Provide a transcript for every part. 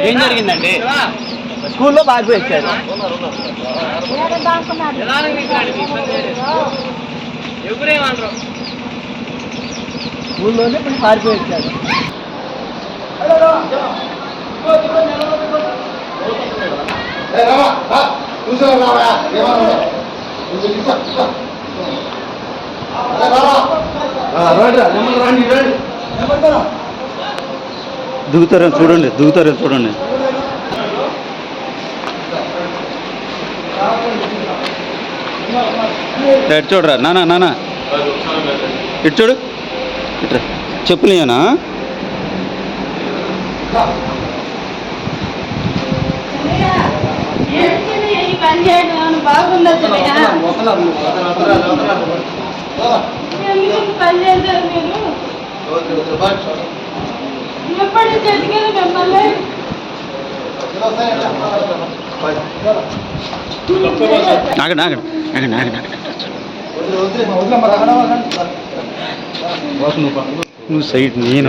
ఏం జరిగిందండి? స్కూల్లో పారిపోయి వచ్చారు స్కూల్లోనే ఇప్పుడు పారిపోయి వచ్చారు దిగుతారో చూడండి దిగుతారో చూడండి. ఇటు చూడరా నానా నానా. ఇటు చూడు. ఇట్రా చెప్పులేనా పని ఎదిగారు మిమ్మల్ని ఆగండి ఆగండి ఆగండి ఆగండి ఆగండి నువ్వు సైడ్ నేను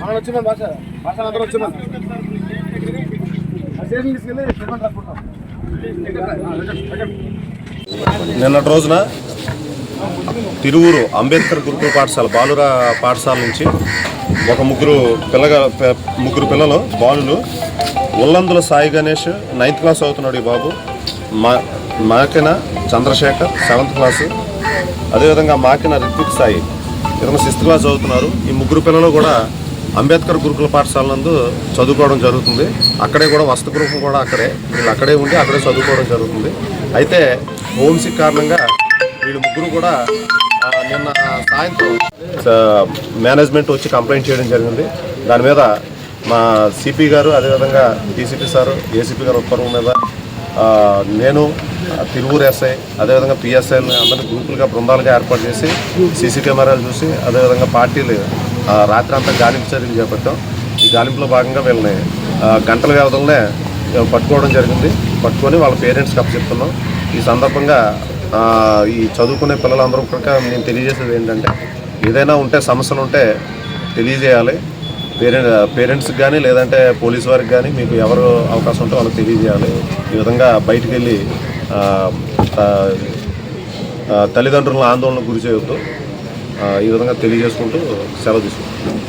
మనం వచ్చింది భాష భాష అందరూ వచ్చింది నిన్నటి రోజున తిరువురు అంబేద్కర్ గురుకుల పాఠశాల బాలుర పాఠశాల నుంచి ఒక ముగ్గురు పిల్లగా ముగ్గురు పిల్లలు బాలులు. ఉల్లందుల సాయి గణేష్ నైన్త్ క్లాస్ అవుతున్నాడు ఈ బాబు. మా మాకిన చంద్రశేఖర్ సెవెంత్ క్లాసు అదేవిధంగా మాకిన రిత్విక్ సాయి. ఇతను సిక్స్త్ క్లాస్ చదువుతున్నారు. ఈ ముగ్గురు పిల్లలు కూడా అంబేద్కర్ గురుకుల పాఠశాల నందు చదువుకోవడం జరుగుతుంది. అక్కడే కూడా వసతి గృహం కూడా అక్కడే. వీళ్ళు అక్కడే ఉండి అక్కడే చదువుకోవడం జరుగుతుంది. అయితే హోమ్సిక్ కారణంగా వీళ్ళు ముగ్గురు కూడా నిన్న మేనేజ్మెంట్ వచ్చి కంప్లైంట్ చేయడం జరిగింది. దాని మీద మా సిపి గారు అదేవిధంగా డీసీపీ సారు ఏసీపీ గారు ఉత్తర్వు మీద నేను తిరువూరు ఎస్ఐ అదేవిధంగా పిఎస్ఐని అందరినీ గ్రూపులుగా బృందాలుగా ఏర్పాటు చేసి సీసీ కెమెరాలు చూసి అదేవిధంగా పార్టీలు రాత్రి అంతా గాలింపు చర్యలు చేపట్టాం. ఈ గాలింపులో భాగంగా వీళ్ళని గంటల వ్యవధిలోనే పట్టుకోవడం జరిగింది. పట్టుకొని వాళ్ళ పేరెంట్స్కి అప్పచెప్తున్నాం. ఈ సందర్భంగా ఈ చదువుకునే పిల్లలందరూ కూడా నేను తెలియజేసేది ఏంటంటే ఏదైనా ఉంటే సమస్యలు ఉంటే తెలియజేయాలి. పేరెంట్ పేరెంట్స్కి కానీ లేదంటే పోలీస్ వారికి కానీ మీకు ఎవరు అవకాశం ఉంటే వాళ్ళకి తెలియజేయాలి. ఈ విధంగా బయటికి వెళ్ళి ఆ, ఆ, తల్లిదండ్రులను ఆందోళనకు గురి చేయొద్దు. ఈ విధంగా తెలియజేసుకుంటూ సెలవు తీసుకుంటాం